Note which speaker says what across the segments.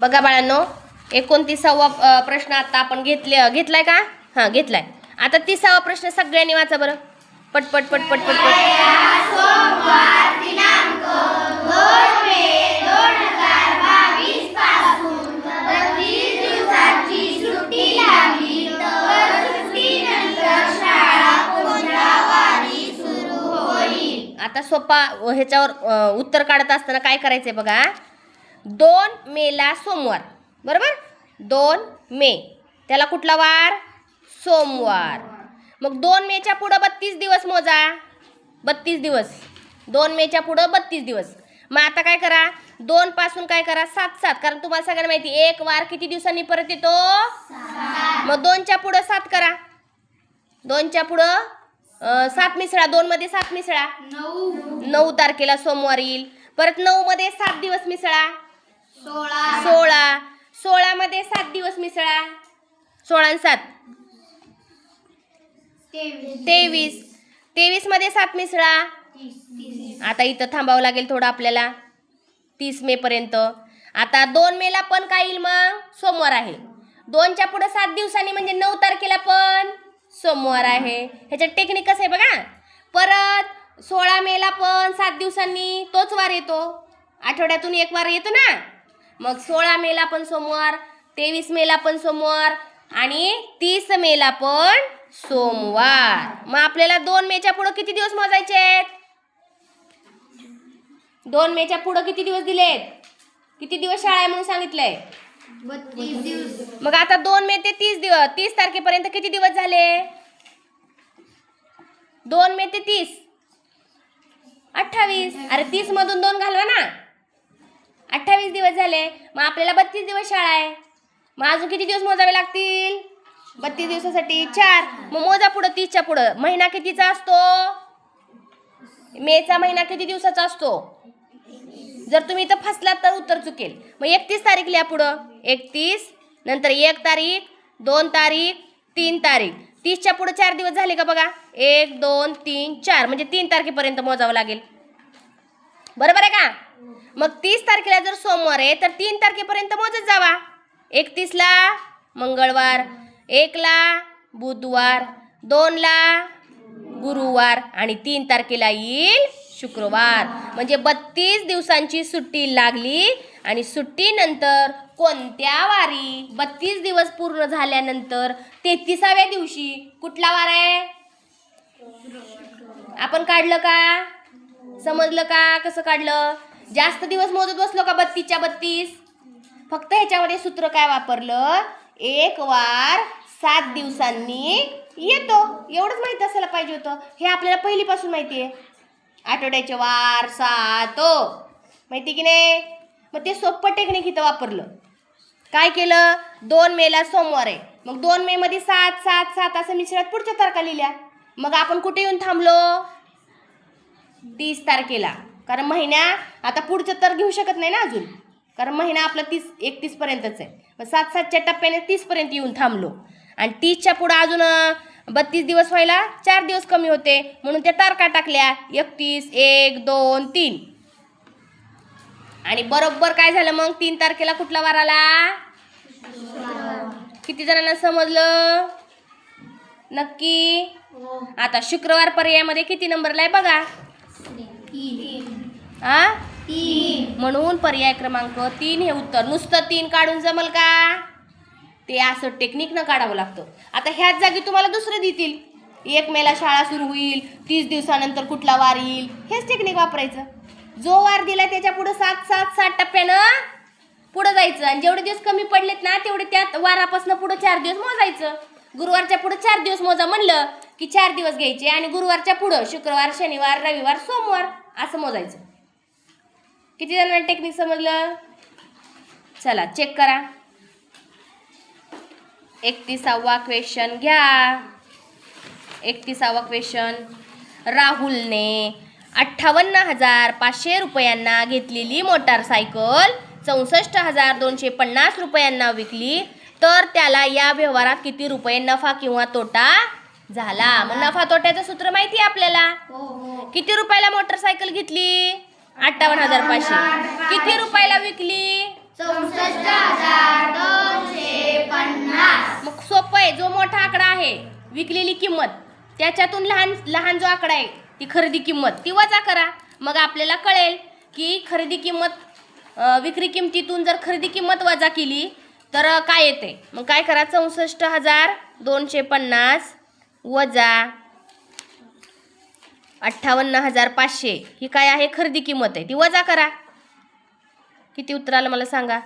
Speaker 1: बघा बाळांनो एकोणतीसावा प्रश्न आता आपण घेतले घेतलाय का? हां घेतलाय. आता तिसावा प्रश्न सगळ्यांनी वाचा बरं. पट पट पट पट आता सोपा ह्याच्यावर उत्तर काढत असताना काय करायचंय बघा? दोन मेला सोमवार. बरोबर? दोन मे. त्याला कुठला वार? सोमवार. मग दोन मेच्या पुढं बत्तीस दिवस मोजा. बत्तीस दिवस. दोन मेच्या पुढं बत्तीस दिवस. मग आता काय करा? दोन पासून काय करा? सात सात. कारण तुम्हाला सगळ्यांना माहिती एक वार किती दिवसांनी परत येतो? मग दोनच्या पुढं सात करा. दोनच्या पुढं सात मिसळा. दोन मध्ये सात मिसळा. नऊ तारखेला सोमवार येईल. परत नऊ मध्ये सात दिवस मिसळा. सोळा. सोळा. मध्ये सात दिवस मिसळा. सोळा आणि सात तेवीस. तेवीस. मध्ये सात मिसळा. आता इथं थांबावं लागेल थोडं आपल्याला. तीस मे पर्यंत. आता दोन मेला पण काय येईल मग? सोमवार आहे. दोनच्या पुढे सात दिवसांनी म्हणजे नऊ तारखेला पण सोमवार आहे. ह्याच्यात टेक्निक कसं आहे बघा. परत सोळा मेला पण सात दिवसांनी तोच वार येतो. आठवड्यातून एक वार येतो ना? मग सोळा मेला पण सोमवार तेवीस मेला पण सोमवार आणि तीस मेला पण सोमवार. मग आपल्याला दोन मेच्या पुढं किती दिवस मोजायचे आहेत? दोन मेच्या पुढं किती दिवस दिलेत? किती दिवस शाळा आहे म्हणून सांगितलंय? मग आता दोन मे ते तीस दिवस तीस तारखेपर्यंत किती दिवस झाले? दोन मे ते तीस. अठ्ठावीस. अरे तीस मधून दोन घालवा ना. अठ्ठावीस दिवस झाले. मग आपल्याला बत्तीस दिवस शाळा आहे. मग अजून किती दिवस मोजावे लागतील? बत्तीस दिवसासाठी चार. मग मोजा पुढं तीसच्या पुढं. महिना कितीचा असतो? मेचा महिना किती दिवसाचा असतो? जर तुम्ही इथं फसलात तर उत्तर चुकेल. मग एकतीस तारीख लिहा पुढं. एकतीस नंतर एक तारीख दोन तारीख तीन तारीख. तीसच्या पुढं चार दिवस झाले का बघा? एक दोन तीन चार. म्हणजे तीन तारखेपर्यंत मोजावं लागेल. बरोबर आहे का? मग तीस तारखेला जर सोमवार आहे तर तीन तारखेपर्यंत मोजत जावा. एकतीसला मंगळवार एकला बुधवार दोनला गुरुवार आणि तीन तारखेला येईल शुक्रवार. म्हणजे बत्तीस दिवसांची सुट्टी लागली आणि सुट्टीनंतर कोणत्या वारी? बत्तीस दिवस पूर्ण झाल्यानंतर तेहतीसाव्या दिवशी कुठला वार आहे? आपण काढलं का? समजलं का? कसं काढलं? जास्त दिवस मोजत बसलो का बत्तीसच्या बत्तीस? फक्त ह्याच्यामध्ये सूत्र काय वापरलं? एक वार सात दिवसांनी येतो. एवढंच माहीत असायला पाहिजे होतं. हे आपल्याला पहिलीपासून माहिती आहे. आठवड्याचे वार सात. माहिती की नाही? मग ते सोपं टेक्निक इथं वापरलं. काय केलं? दोन मेला सोमवार आहे. मग दोन मे मध्ये सात सात सात असं मिश्रात पुढच्या तारखा लिहिल्या. मग आपण कुठे येऊन थांबलो? तीस तारखेला. कारण महिन्या आता पुढचं तर घेऊ शकत नाही ना अजून. कारण महिना आपला तीस एकतीस पर्यंतच आहे. मग सात सातच्या टप्प्याने तीसपर्यंत येऊन थांबलो. आणि तीसच्या पुढं अजून बत्तीस दिवस व्हायला चार दिवस कमी होते. म्हणून त्या तारखा टाकल्या. एकतीस एक दोन तीन. आणि बरोबर काय झालं मग? तीन तारखेला कुठला वार आला? किती जणांना समजलं? नक्की? आता शुक्रवार पर्यायामध्ये किती नंबरला आहे बघा. हा म्हणून पर्याय क्रमांक तीन हे उत्तर. नुसतं तीन काढून जमल का? ते असं टेक्निकनं काढावं लागतं. आता ह्याच जागी तुम्हाला दुसरं देतील. एक मेला शाळा सुरू होईल तीस दिवसानंतर कुठला वार येईल हेच टेक्निक वापरायचं. जो वार दिला त्याच्या पुढं सात सात सात टप्प्यानं पुढं जायचं. आणि जेवढे दिवस कमी पडलेत ना तेवढे त्या वारापासून पुढं चार दिवस मोजायचं. गुरुवारच्या पुढं चार दिवस मोजा म्हणलं की चार दिवस घ्यायचे आणि गुरुवारच्या पुढं शुक्रवार शनिवार रविवार सोमवार असं मोजायचं. किती जणांना टेक्निक समजलं? चला चेक करा. एकतीसावा क्वेश्चन घ्या. एकतीसावा क्वेश्चन राहुलने अठ्ठावन्न हजार पाचशे रुपयांना घेतलेली मोटारसायकल चौसष्ट हजार दोनशे पन्नास रुपयांना विकली. तर त्याला या व्यवहारात किती रुपये नफा किंवा तोटा झाला? मग नफा तोट्याचं सूत्र माहिती आहे आपल्याला? किती रुपयाला मोटरसायकल घेतली? अठ्ठावन्न हजार पाचशे. किती रुपयाला विकली?
Speaker 2: चौसष्ट हजार दोनशे पन्नास.
Speaker 1: मग सोपं आहे जो मोठा आकडा आहे विकलेली किंमत त्याच्यातून लहान लहान जो आकडा आहे ती खरेदी किंमत ती वजा करा. मग आपल्याला कळेल की खरेदी किंमत विक्री किमतीतून जर खरेदी किंमत वजा केली तर काय येते? मग काय करा चौसष्ट हजार दोनशे पन्नास वजा अठ्ठावन्न हजार पाचशे. ही काय आहे? खरेदी किंमत आहे. ती वजा करा. किती उत्तर आलं मला सांगा?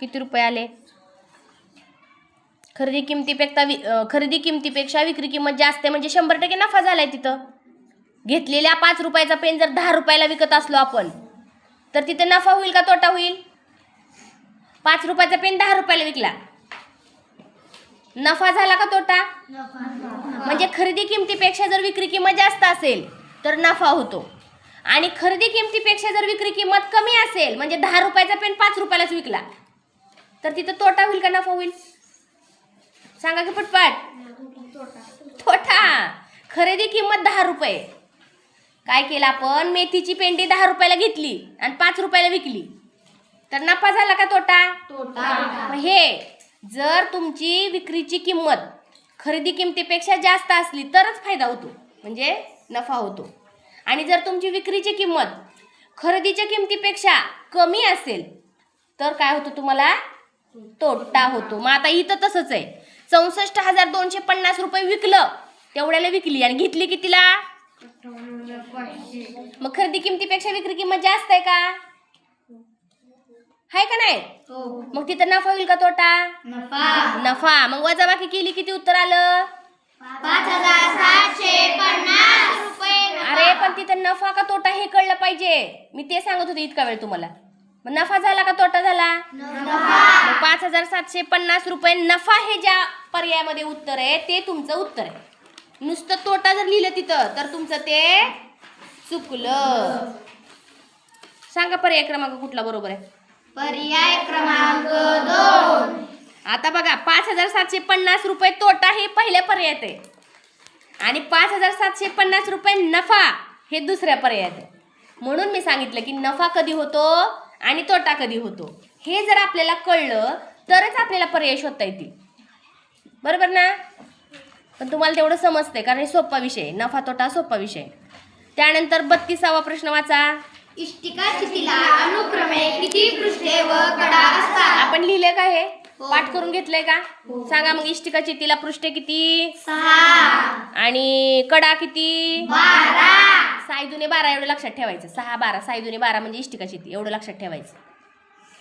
Speaker 1: किती रुपये आले? खरेदी किमतीपेक्षा वि खरेदी किमतीपेक्षा विक्री किंमत जास्त आहे. म्हणजे शंभर टक्के नफा झाला आहे तिथं. घेतलेल्या पाच रुपयाचा पेन जर दहा रुपयाला विकत असलो आपण तर तिथं नफा होईल का तोटा होईल? पाच रुपयाचा पेन दहा रुपयाला विकला. नफा झाला का तोटा? म्हणजे खरेदी किमतीपेक्षा जर विक्री किंमत जास्त असेल तर नफा होतो. आणि खरेदी किमतीपेक्षा जर विक्री किंमत कमी असेल म्हणजे दहा रुपयाचा पेन पाच रुपयालाच विकला तर तिथं तोटा होईल का नफा होईल? सांगा की पटपट तोटा. खरेदी किंमत दहा रुपये. काय केलं आपण? मेथीची पेंडी दहा रुपयाला घेतली आणि पाच रुपयाला विकली. तर नफा झाला का तोटा. मग हे जर तुमची विक्रीची किंमत खरेदी किमतीपेक्षा जास्त असली तरच फायदा होतो म्हणजे नफा होतो. आणि जर तुमची विक्रीची किंमत खरेदीच्या किमतीपेक्षा कमी असेल तर काय होतं तुम्हाला? तोटा होतो. मग आता इथं तसंच आहे. चौसष्ट हजार दोनशे पन्नास रुपये विकलं तेवढ्याला विकली आणि घेतली कितीला? मग खरेदी किमतीपेक्षा विक्री किंमत जास्त आहे का? आहे का नाही? मग तिथं नफा होईल का तोटा?
Speaker 2: नफा.
Speaker 1: नफा. मग वजाबाकी केली किती उत्तर आलं? अरे पण तिथं नफा का तोटा हे कळलं पाहिजे. मी ते सांगत होते इतका वेळ तुम्हाला. मग नफा झाला का तोटा झाला? मग पाच हजार सातशे पन्नास रुपये नफा हे ज्या पर्यायामध्ये उत्तर आहे ते तुमचं उत्तर आहे. नुसतं तोटा जर लिहिलं तिथं तर तुमचं ते चुकलं. सांगा पर्याय क्रमांक कुठला बरोबर आहे?
Speaker 2: पर्याय क्रमांक दोन.
Speaker 1: आता बघा पाच हजार सातशे पन्नास रुपये तोटा हे पहिल्या पर्यायात आहे. आणि पाच हजार सातशे पन्नास रुपये नफा हे दुसऱ्या पर्यायात आहे. म्हणून मी सांगितलं की नफा कधी होतो आणि तोटा कधी होतो? हे जर आपल्याला कळलं तरच आपल्याला पर्याय शोधता येतील. बरोबर ना? पण तुम्हाला तेवढं समजतंय कारण हे सोपा विषय नफा तोटा सोपा विषय त्यानंतर बत्तीसावा प्रश्न वाचा.
Speaker 2: इष्टिका चितीला अनुक्रमे किती पृष्ठे व कडा असतात?
Speaker 1: आपण लिहिले का हे?
Speaker 2: हो.
Speaker 1: पाठ करून घेतलंय का? सांगा मग इष्टिका चितीला पृष्ठे किती?
Speaker 2: सहा.
Speaker 1: आणि कडा किती?
Speaker 2: बारा.
Speaker 1: सायदुने बारा एवढं लक्षात ठेवायचं. सहा बारा. सायदुने बारा म्हणजे इष्टिका चिती एवढं लक्षात ठेवायचं.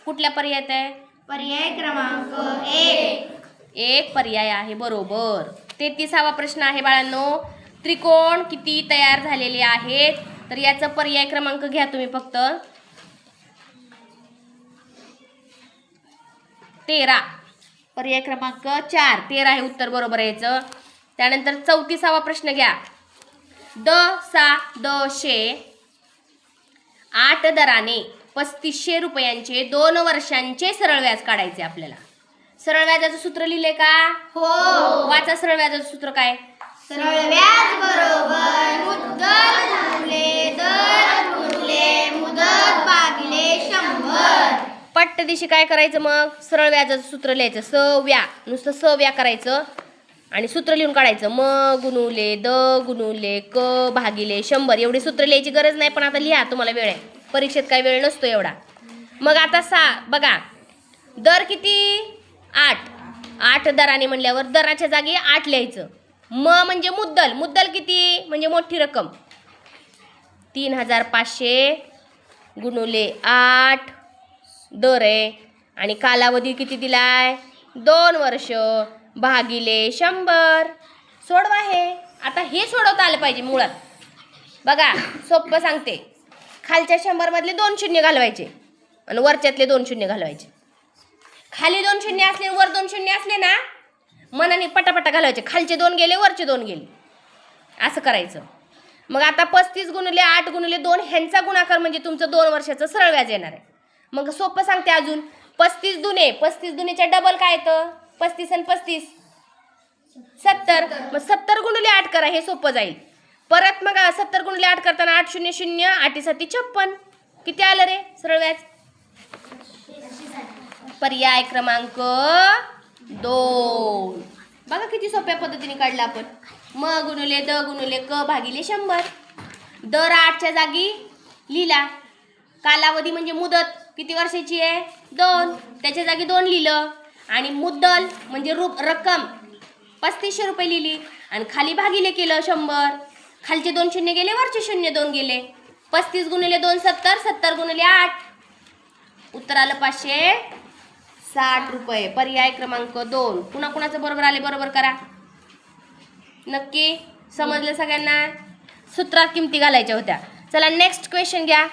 Speaker 1: कुठल्या पर्यायात आहे?
Speaker 2: पर्याय क्रमांक एक.
Speaker 1: एक पर्याय आहे बरोबर. तेहतीसावा प्रश्न आहे बाळांनो. त्रिकोण किती तयार झालेले आहेत? तर याचा पर्याय क्रमांक घ्या तुम्ही फक्त. तेरा. पर्याय क्रमांक चार. तेरा हे उत्तर बरोबर आहे याचं. त्यानंतर चौतीसावा प्रश्न घ्या. द सा द शे आठ दराने पस्तीसशे रुपयांचे दोन वर्षांचे सरळ व्याज काढायचे आपल्याला. सरळ व्याजाचं सूत्र लिहिले का?
Speaker 2: हो.
Speaker 1: वाचा सरळ व्याजाचं सूत्र काय?
Speaker 2: सरळ व्याज बरोबर मुद्दल
Speaker 1: पट्ट दिवशी काय करायचं मग? सरळ व्याजाचं सूत्र लिहायचं. स व्या. नुसतं स व्या करायचं. आणि सूत्र लिहून काढायचं. म गुणुले द गुणुले क भागिले शंभर. एवढी सूत्र लिहायची गरज नाही पण आता लिहा तुम्हाला वेळ आहे. परीक्षेत काय वेळ नसतो एवढा. मग आता सा बघा. दर किती? आठ. आठ दराने म्हणल्यावर दराच्या जागी आठ लिहायचं. म म्हणजे मुद्दल. मुद्दल किती? म्हणजे मोठी रक्कम. तीन हजार पाचशे गुणुले आठ. दर आहे. आणि कालावधी किती दिलाय? दोन वर्ष. भागिले शंभर. सोडवा हे. आता हे सोडवता आलं पाहिजे मुळात. बघा सोपं सांगते. खालच्या शंभरमधले दोन शून्य घालवायचे. आणि वरच्यातले दोन शून्य घालवायचे. खाली दोन शून्य असले वर दोन शून्य असले ना मनाने पटापटा घालवायचे. खालचे दोन गेले वरचे दोन गेले. असं करायचं. मग आता पस्तीस गुणले आठ गुणले दोन ह्यांचा गुणाकार म्हणजे तुमचं दोन वर्षाचं सरळ व्याज येणार आहे. मग सोपं सांगते अजून. पस्तीस दुने पस्तीस दुनेच्या डबल काय येतं? पस्तीस आणि पस्तीस. सत्तर. मग सत्तर गुणले आठ करा हे सोपं जाईल. परत मग सत्तर गुणले आठ करताना आठ शून्य शून्य आठीसाठी छप्पन. किती आलं रे सरळ व्याज? पर्याय क्रमांक दोन. बघा किती सोप्या पद्धतीने काढला आपण. म गुणुले द गुणुले क भागिले शंभर. दर आठच्या जागी लिहिला. कालावधी म्हणजे मुदत. किती वर्षाची आहे? दोन. त्याच्या जागी दोन लिहिलं. आणि मुद्दल म्हणजे रूप रक्कम. पस्तीसशे रुपये लिहिली. आणि खाली भागिले केलं शंभर. खालचे दोन शून्य गेले वरचे शून्य दोन गेले. पस्तीस गुणिले दोन सत्तर सत्तर गुणिले आठ. उत्तर आलं पाचशे साठ रुपये. पर्याय क्रमांक दोन. पुन्हा कुणाचं बरोबर आले बरोबर करा. नक्की समजलं सगळ्यांना? सूत्रात किमती घालायच्या होत्या. चला नेक्स्ट क्वेश्चन घ्या.